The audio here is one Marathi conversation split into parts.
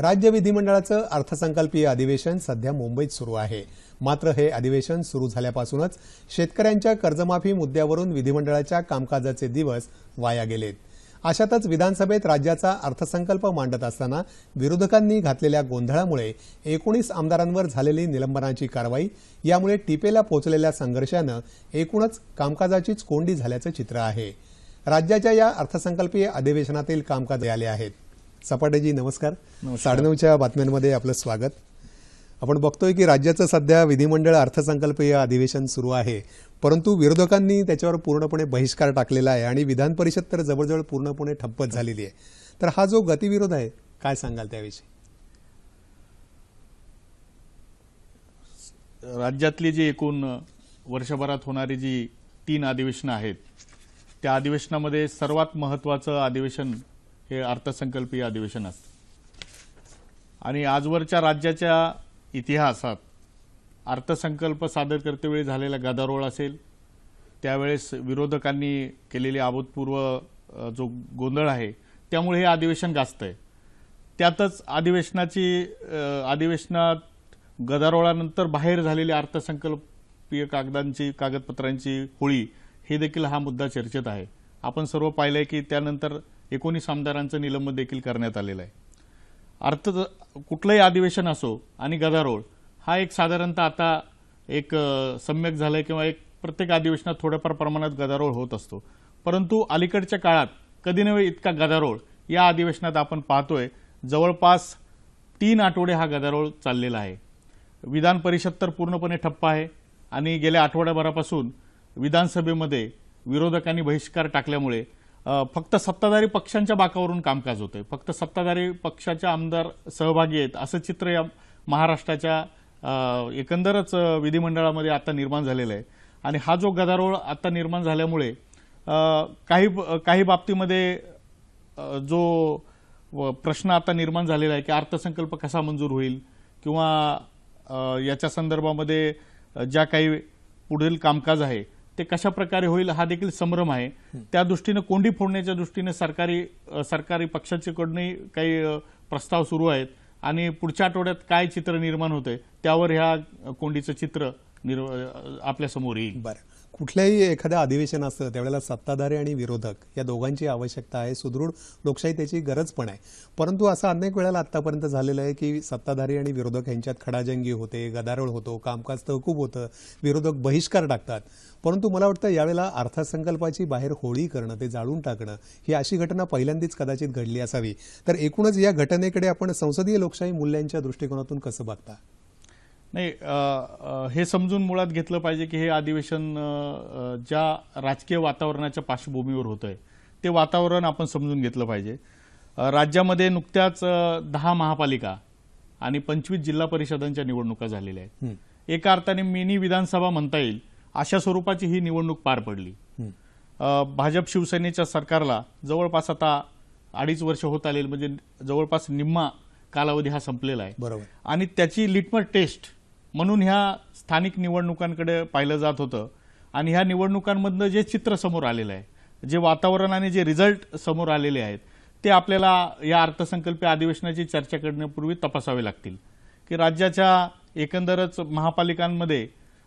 राज्य विधिमंडळाचं अर्थसंकल्पीय अधिवेशन सध्या मुंबईत सुरू आहे. मात्र हे अधिवेशन सुरू झाल्यापासूनच शेतकऱ्यांच्या कर्जमाफी मुद्द्यावरून विधिमंडळाच्या कामकाजाचे दिवस वाया गेलेत. अशातच विधानसभेत राज्याचा अर्थसंकल्प मांडत असताना विरोधकांनी घातलेल्या गोंधळामुळे एकोणीस आमदारांवर झालेली निलंबनाची कारवाई यामुळे टिपेला पोचलेल्या संघर्षानं एकूणच कामकाजाचीच कोंडी झाल्याचं चित्र आहे. राज्याच्या या अर्थसंकल्पीय अधिवेशनातील कामकाज आले आहेत. सपाटेजी नमस्कार. साडेनऊच्या बातम्यांमध्ये आपलं स्वागत. आपण बघतोय की राज्याचं सध्या विधिमंडळ अर्थसंकल्पीय अधिवेशन सुरू आहे. परंतु विरोधकांनी त्याच्यावर पूर्णपणे बहिष्कार टाकलेला आहे आणि विधान परिषद तर जवळजवळ पूर्णपणे ठप्पच झालेली आहे. तर हा जो गतिविरोध आहे काय सांगाल त्याविषयी? राज्यातली जी एकूण वर्षभरात होणारी जी तीन अधिवेशनं आहेत त्या अधिवेशनामध्ये सर्वात महत्त्वाचं अधिवेशन हे अर्थसंकल्पीय अधिवेशन असतं. आणि आजवरच्या राज्याच्या इतिहासात अर्थसंकल्प सादर करतेवेळी झालेला गदारोळ असेल त्यावेळेस विरोधकांनी केलेली अभूतपूर्व जो गोंधळ आहे त्यामुळे हे अधिवेशन गाजतं आहे त्यातच अधिवेशनाची अधिवेशनात गदारोळानंतर बाहेर झालेली अर्थसंकल्पीय कागदांची कागदपत्रांची होळी हे देखील हा मुद्दा चर्चेत आहे. आपण सर्व पाहिलंय की त्यानंतर एकोणीस आमदारांचं निलंबन देखील करण्यात आलेलं आहे. अर्थ कुठलंही अधिवेशन असो आणि गदारोळ हा एक साधारणतः आता एक सम्यक झालंय किंवा एक प्रत्येक अधिवेशनात थोड्याफार प्रमाणात गदारोळ होत असतो. परंतु अलीकडच्या काळात कधी नव्हे इतका गदारोळ या अधिवेशनात आपण पाहतोय. जवळपास तीन आठवडे हा गदारोळ चाललेला आहे. विधान परिषद तर पूर्णपणे ठप्प आहे आणि गेल्या आठवड्याभरापासून विधानसभेमध्ये विरोधकांनी बहिष्कार टाकल्यामुळे फक्त सत्ताधारी पक्षांच्या बाकावरून कामकाज होतंय. फक्त सत्ताधारी पक्षाचे आमदार सहभागी आहेत असं चित्र या महाराष्ट्राच्या एकंदरच विधिमंडळामध्ये आता निर्माण झालेलं आहे. आणि हा जो गदारोळ आता निर्माण झाल्यामुळे काही काही बाबतीमध्ये जो व प्रश्न आता निर्माण झालेला आहे की अर्थसंकल्प कसा मंजूर होईल किंवा याच्या संदर्भामध्ये ज्या काही पुढील कामकाज आहे ते कशा प्रकारे होईल हा देखील संभ्रम आहे. त्या दृष्टीनं कोंडी फोडण्याच्या दृष्टीने सरकारी सरकारी पक्षाच्याकडूनही काही प्रस्ताव सुरू आहेत आणि पुढच्या आठवड्यात काय चित्र निर्माण होतंय त्यावर ह्या कोंडीचं चित्र निर् आपल्यासमोर येईल. बरं. कुठल्याही एखादं अधिवेशन असतं त्यावेळेला सत्ताधारी आणि विरोधक या दोघांची आवश्यकता आहे. सुदृढ लोकशाही त्याची गरज पण आहे. परंतु असं अनेक वेळेला आतापर्यंत झालेलं आहे की सत्ताधारी आणि विरोधक यांच्यात खडाजंगी होते गदारोळ होतो कामकाज तहकूब होतं विरोधक बहिष्कार टाकतात. परंतु मला वाटतं यावेळेला अर्थसंकल्पाची बाहेर होळी करणं ते जाळून टाकणं ही अशी घटना पहिल्यांदाच कदाचित घडली असावी. तर एकूणच या घटनेकडे आपण संसदीय लोकशाही मूल्यांच्या दृष्टिकोनातून कसं बघता? नाही हे समजून मुळात घेतलं पाहिजे की हे अधिवेशन ज्या राजकीय वातावरणाच्या पार्श्वभूमीवर होत आहे ते वातावरण आपण समजून घेतलं पाहिजे. राज्यामध्ये नुकत्याच दहा महापालिका आणि पंचवीस जिल्हा परिषदांच्या निवडणुका झालेल्या आहेत. एका अर्थाने मिनी विधानसभा म्हणता येईल अशा स्वरूपाची ही निवडणूक पार पडली. भाजप शिवसेनेच्या सरकारला जवळपास आता अडीच वर्ष होत आलेली म्हणजे जवळपास निम्मा कालावधी हा संपलेला आहे. बरोबर. आणि त्याची लिटमस टेस्ट म्हणून ह्या स्थानिक निवडणुकांकडे पाहिलं जात होतं. आणि ह्या निवडणुकांमधनं जे चित्र समोर आलेलं आहे जे वातावरण आणि जे रिझल्ट समोर आलेले आहेत ते आपल्याला या अर्थसंकल्पीय अधिवेशनाची चर्चा करण्यापूर्वी तपासावे लागतील. की राज्याच्या एकंदरच महापालिकांमध्ये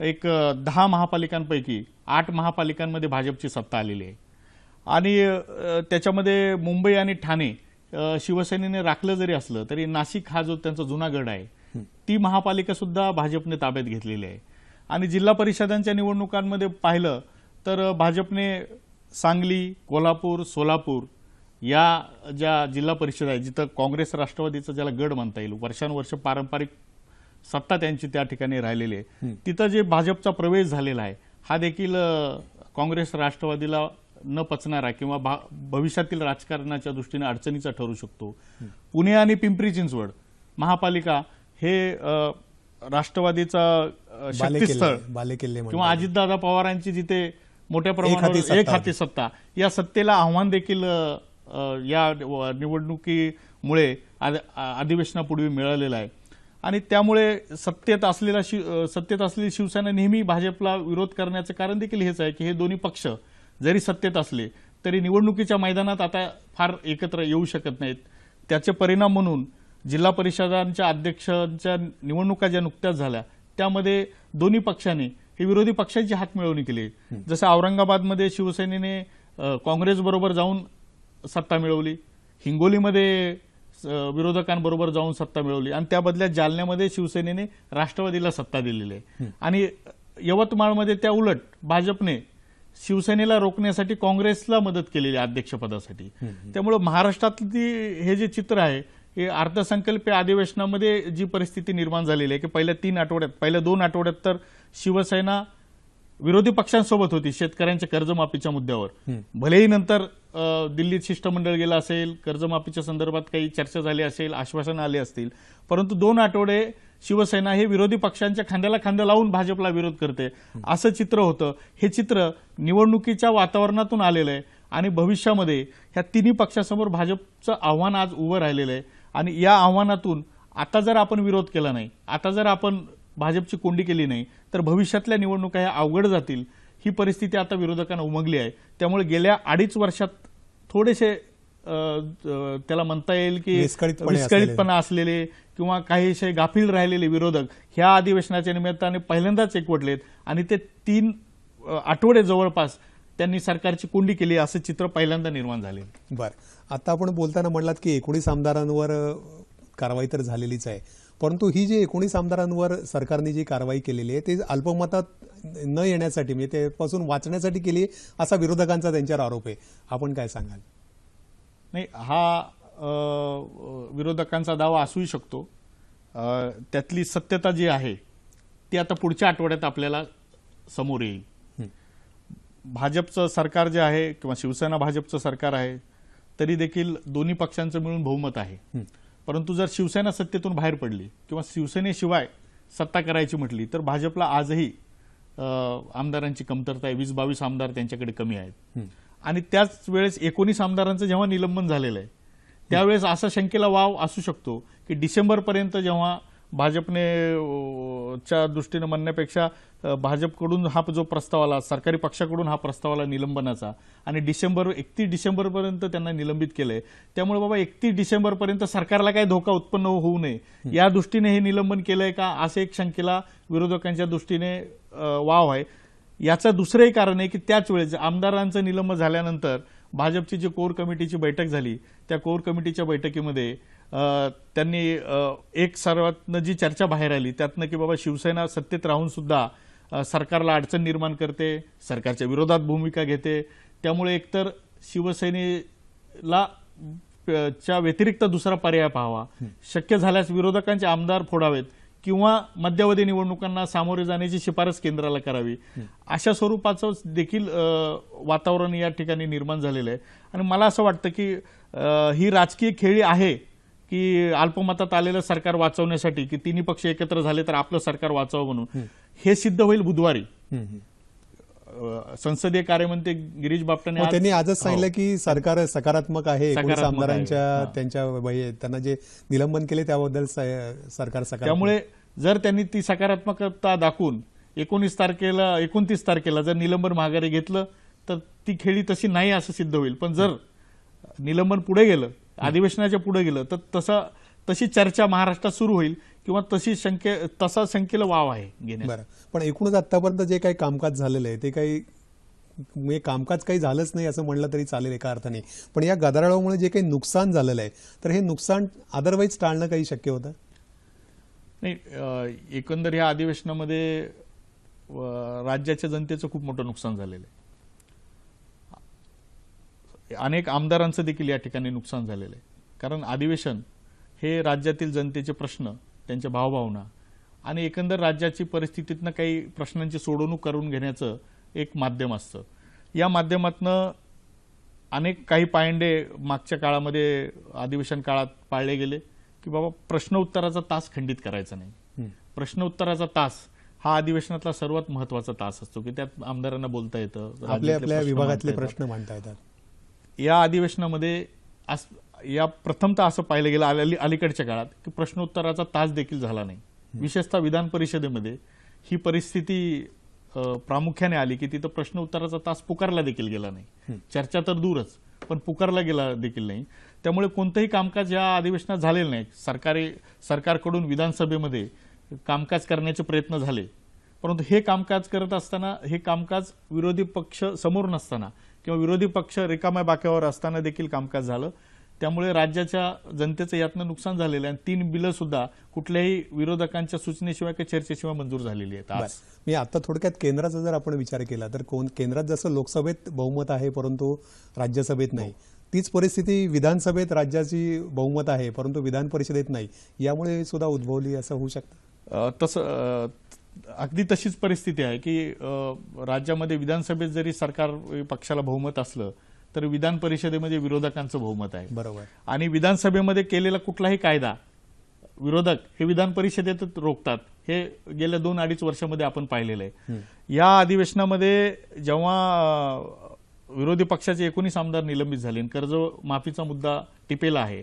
एक दहा महापालिकांपैकी आठ महापालिकांमध्ये भाजपची सत्ता आलेली आहे. आणि त्याच्यामध्ये मुंबई आणि ठाणे शिवसेनेने राखलं जरी असलं तरी नाशिक हा जो त्यांचा जुना गड आहे ती महापालिका सुद्धा भाजपने ताब्यात घेतलेली आहे. आणि जिल्हा परिषदांच्या निवडणुकांमध्ये पाहिलं तर भाजपने सांगली कोल्हापूर सोलापूर या ज्या जिल्हा परिषद आहेत जिथं काँग्रेस राष्ट्रवादीचा ज्याला गड म्हणता येईल वर्षानुवर्ष पारंपरिक सत्ता त्यांची त्या ठिकाणी राहिलेली आहे. तिथं जे भाजपचा प्रवेश झालेला आहे हा देखील काँग्रेस राष्ट्रवादीला न पचणारा किंवा भा- भविष्यातील राजकारणाच्या दृष्टीने अडचणीचा ठरू शकतो. पुणे आणि पिंपरी चिंचवड महापालिका हे राष्ट्रवादीचा शक्तीस्थळ बालेकिल्ले. किंवा अजितदादा पवारांची जिथे मोठ्या प्रमाणावर सत्ता एक हाती सत्ता या सत्तेला आव्हान देखील या निवडणुकीमुळे अधिवेशनापूर्वी मिळालेलं आहे. आणि त्यामुळे सत्तेत असलेला शिव सत्तेत असलेली शिवसेना नेहमी भाजपला विरोध करण्याचं कारण देखील हेच आहे की हे दोन्ही पक्ष जरी सत्तेत असले तरी निवडणुकीच्या मैदानात आता फार एकत्र येऊ शकत नाहीत. त्याचे परिणाम म्हणून जिल्हा परिषदांच्या अध्यक्षांच्या निवडणुका ज्या नुकत्याच झाल्या त्यामध्ये दोन्ही पक्षांनी ही विरोधी पक्षांची हात मिळवणी केली. जसं औरंगाबादमध्ये शिवसेनेने काँग्रेसबरोबर जाऊन सत्ता मिळवली हिंगोलीमध्ये विरोधकांबरोबर जाऊन सत्ता मिळवली आणि त्या बदल्यात जालन्यामध्ये शिवसेनेने राष्ट्रवादीला सत्ता दिलेली. आहे आणि यवतमाळमध्ये त्या उलट भाजपने शिवसेनेला रोखण्यासाठी काँग्रेसला मदत केलेली अध्यक्षपदासाठी. त्यामुळे महाराष्ट्रातली हे जे चित्र आहे अर्थसंकल्पीय अधिवेशनामध्ये जी परिस्थिती निर्माण झालेली आहे की पहिल्या तीन आठवड्यात पहिल्या दोन आठवड्यात तर शिवसेना विरोधी पक्षांसोबत होती शेतकऱ्यांच्या कर्जमाफीच्या मुद्द्यावर. भलेही नंतर दिल्लीत शिष्टमंडळ गेलं असेल कर्जमाफीच्या संदर्भात काही चर्चा झाली असेल आश्वासन आले असतील परंतु दोन आठवडे शिवसेना हे विरोधी पक्षांच्या खांद्याला खांदा लावून भाजपला विरोध करते. असं चित्र होतं. हे चित्र निवडणुकीच्या वातावरणातून आलेलं आहे आणि भविष्यामध्ये ह्या तिन्ही पक्षासमोर भाजपचं आव्हान आज उभं राहिलेलं आहे. आणि या आव्हानातून आता जर आपण विरोध केला नाही आता जर आपण भाजपची कोंडी केली नाही तर भविष्यातल्या निवडणुका ह्या अवघड जातील. ही परिस्थिती आता विरोधकांना उमगली आहे. त्यामुळे गेल्या अडीच वर्षात थोडेसे त्याला म्हणता येईल की विस्कळीतपणे असलेले. किंवा काहीशे गाफील राहिलेले विरोधक ह्या अधिवेशनाच्या निमित्ताने पहिल्यांदाच एकवटलेत आणि ते तीन आठवडे जवळपास त्यांनी सरकारची कोंडी केली असं चित्र पहिल्यांदा निर्माण झाले बर. आता आपण बोलताना म्हणलात की एकोणीस आमदारांवर कारवाई तर झालेलीच आहे. परंतु ही जी एकोणीस आमदारांवर सरकारने जी कारवाई केलेली आहे ते अल्पमतात न येण्यासाठी म्हणजे त्यापासून वाचण्यासाठी केली असा विरोधकांचा त्यांच्यावर आरोप आहे. आपण काय सांगाल? नाही हा विरोधकांचा दावा असूही शकतो. त्यातली सत्यता जी आहे ती आता पुढच्या आठवड्यात आपल्याला समोर येईल. भाजपचं सरकार जे आहे किंवा शिवसेना भाजपचं सरकार आहे तरी देखील दोन्ही पक्षांचं मिळून बहुमत आहे. परंतु जर शिवसेना सत्तेतून बाहेर पडली किंवा शिवसेनेशिवाय सत्ता करायची म्हटली तर भाजपला आजही आमदारांची कमतरता आहे. वीस बावीस आमदार त्यांच्याकडे कमी आहेत. आणि त्याच वेळेस एकोणीस आमदारांचं जेव्हा निलंबन झालेलं आहे त्यावेळेस असा शंकेला वाव असू शकतो की डिसेंबरपर्यंत जेव्हा भाजपने च्या दृष्टीनं म्हणण्यापेक्षा भाजपकडून हा जो प्रस्ताव आला सरकारी पक्षाकडून हा प्रस्ताव आला निलंबनाचा आणि डिसेंबर एकतीस डिसेंबरपर्यंत त्यांना निलंबित केलंय. त्यामुळे बाबा एकतीस डिसेंबरपर्यंत सरकारला काही धोका उत्पन्न होऊ नये या दृष्टीने हे निलंबन केलंय का? असं एक शंकेला विरोधकांच्या दृष्टीने वाव आहे. याचं दुसरंही कारण आहे की त्याच वेळेस आमदारांचं निलंबन झाल्यानंतर भाजपची जी कोर कमिटीची बैठक झाली त्या कोर कमिटीच्या बैठकीमध्ये त्यांनी एक सर्वातनं जी चर्चा बाहेर आली त्यातनं की बाबा शिवसेना सत्तेत राहून सुद्धा सरकारला अडचण निर्माण करते सरकारच्या विरोधात भूमिका घेते. त्यामुळे एकतर शिवसेनेला च्या व्यतिरिक्त दुसरा पर्याय पाहावा. शक्य झाल्यास विरोधकांचे आमदार फोडावेत किंवा मध्यावधी निवडणुकांना सामोरे जाण्याची शिफारस केंद्राला करावी. अशा स्वरूपाचं देखील वातावरण या ठिकाणी निर्माण झालेलं आहे. आणि मला असं वाटतं की ही राजकीय खेळी आहे की अल्पमतात आलेलं सरकार वाचवण्यासाठी की तिन्ही पक्ष एकत्र झाले तर आपलं सरकार वाचावं म्हणून. हे सिद्ध होईल बुधवारी. संसदीय कार्यमंत्री गिरीश बापटाने त्यांनी आजच सांगितलं की सरकार सकारात्मक आहे. आमदारांच्या हां. त्यांच्या त्यांना जे निलंबन केले त्याबद्दल सरकार त्यामुळे जर त्यांनी ती सकारात्मकता दाखवून एकोणीस तारखेला एकोणतीस तारखेला जर निलंबन माघारी घेतलं तर ती खेळी तशी नाही असं सिद्ध होईल. पण जर निलंबन पुढे गेलं अधिवेशनाच्या पुढे गेलं तर तसा तशी चर्चा महाराष्ट्रात सुरू होईल किंवा तशी शंके तसा शंकेला वाव आहे घेण्यास. बरं. पण एकूणच आतापर्यंत जे काही कामकाज झालेलं आहे ते काही म्हणजे कामकाज काही झालंच नाही असं म्हणलं तरी चालेल एका अर्थाने. पण या गदारोळामुळे जे काही नुकसान झालेलं आहे तर हे नुकसान अदरवाईज टाळणं काही शक्य होतं? नाही अ, एकंदर या अधिवेशनामध्ये अ, राज्याच्या जनतेचं खूप मोठं नुकसान झालेलं आहे. अनेक आमदारांचं देखील या ठिकाणी नुकसान झालेलं आहे. कारण अधिवेशन हे राज्यातील जनतेचे प्रश्न त्यांच्या भावभावना आणि एकंदर राज्याची परिस्थितीतनं काही प्रश्नांची सोडवणूक करून घेण्याचं एक माध्यम असतं. या माध्यमातनं अनेक काही पायंडे मागच्या काळामध्ये अधिवेशन काळात पाळले गेले की बाबा प्रश्न उत्तराचा तास खंडित करायचा नाही. प्रश्न उत्तराचा तास हा अधिवेशनातला सर्वात महत्त्वाचा तास असतो की त्यात आमदारांना बोलता येतं आपल्या आपल्या विभागातले. प्रश्न मांडता येतात. या अधिवेशनामध्ये आस- या प्रथमतः असं पाहिलं गेलं अली- अलीकडच्या काळात की प्रश्नोत्तराचा तास देखील झाला नाही. विशेषतः विधान परिषदेमध्ये ही परिस्थिती प्रामुख्याने आली की तिथं प्रश्न उत्तराचा तास पुकारला देखील गेला नाही. चर्चा तर दूरच पण पुकारला गेला देखील नाही. त्यामुळे कोणतंही कामकाज या अधिवेशनात झालेलं नाही. सरकारी सरकारकडून विधानसभेमध्ये कामकाज करण्याचे प्रयत्न झाले. परंतु हे कामकाज करत असताना हे कामकाज विरोधी पक्ष समोर नसताना किंवा विरोधी पक्ष रिकाम्या बाक्यावर असताना देखील कामकाज झालं. त्यामुळे राज्याच्या जनतेचं यातनं नुकसान झालेलं आहे. आणि तीन बिलं सुद्धा कुठल्याही विरोधकांच्या सूचनेशिवाय किंवा चर्चेशिवाय मंजूर झालेली आहेत. मी आता थोडक्यात केंद्राचा जर आपण विचार केला तर कोण केंद्रात जसं लोकसभेत बहुमत आहे परंतु राज्यसभेत नाही. तीच परिस्थिती विधानसभेत राज्याची बहुमत आहे परंतु विधान परिषदेत नाही. यामुळे सुद्धा उद्भवली असं होऊ शकतं. तसं अगदी तशीच परिस्थिती आहे की राज्यामध्ये विधानसभेत जरी सरकार पक्षाला बहुमत असलं तर विधान परिषदेमध्ये विरोधकांचं बहुमत आहे. बरोबर. आणि विधानसभेमध्ये केलेला कुठलाही कायदा विरोधक हे विधान परिषदेतच रोखतात. हे गेल्या दोन अडीच वर्षामध्ये आपण पाहिलेलं आहे. या अधिवेशनामध्ये जेव्हा विरोधी पक्षाचे एकोणीस आमदार निलंबित झाले कर्ज माफीचा मुद्दा टिपेला आहे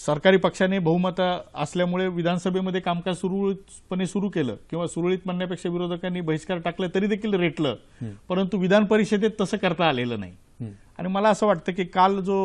सरकारी पक्षाने बहुमत असल्यामुळे विधानसभेमध्ये कामकाज सुरळीतपणे सुरू केलं किंवा सुरळीत म्हणण्यापेक्षा विरोधकांनी बहिष्कार टाकला तरी देखील रेटलं. परंतु विधान परिषदेत तसं करता आलेलं नाही. आणि मला असं वाटतं की काल जो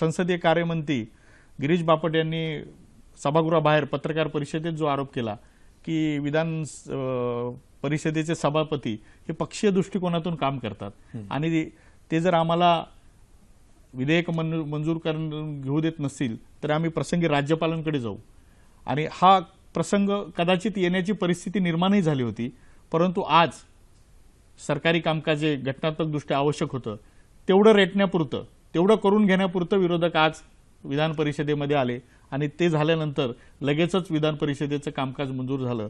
संसदीय कार्यमंत्री गिरीश बापट यांनी सभागृहाबाहेर पत्रकार परिषदेत जो आरोप केला की विधान परिषदेचे सभापती हे पक्षीय दृष्टिकोनातून काम करतात. आणि ते जर आम्हाला विधेयक मन- मंजूर करून घेऊ देत नसतील तर आम्ही प्रसंगी राज्यपालांकडे जाऊ. आणि हा प्रसंग कदाचित येण्याची परिस्थिती निर्माणही झाली होती परंतु आज सरकारी कामकाज जे घटनात्मकदृष्ट्या आवश्यक होतं. तेवढं रेटण्यापुरतं तेवढं करून घेण्यापुरतं विरोधक आज विधान परिषदेमध्ये आले. आणि ते झाल्यानंतर लगेचच विधान परिषदेचं कामकाज मंजूर झालं.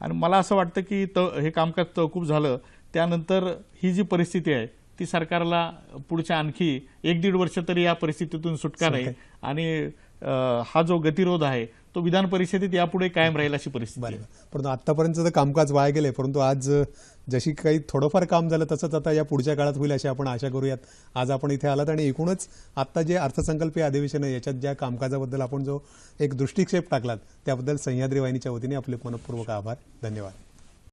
आणि मला असं वाटतं की त हे कामकाज तहकूब झालं. त्यानंतर ही जी परिस्थिती आहे ती सरकारला पुढच्या आणखी एक दीड वर्ष तरी या परिस्थितीतून सुटका नाही. आणि हा जो गतिरोध आहे तो विधान परिषदेत यापुढे कायम राहील अशी परिस्थिती. परंतु आतापर्यंतचं काम वाया गेले परंतु आज जशी काही थोडंफार काम झालं तसंच आता या पुढच्या काळात होईल अशी आपण आशा करूयात. आज आपण इथे आलात आणि एकूणच आता जे अर्थसंकल्पीय अधिवेशन आहे याच्यात ज्या कामकाजाबद्दल आपण जो एक दृष्टिक्षेप टाकलात त्याबद्दल सह्याद्री वाहिनीच्या वतीने आपले मनपूर्वक आभार. धन्यवाद.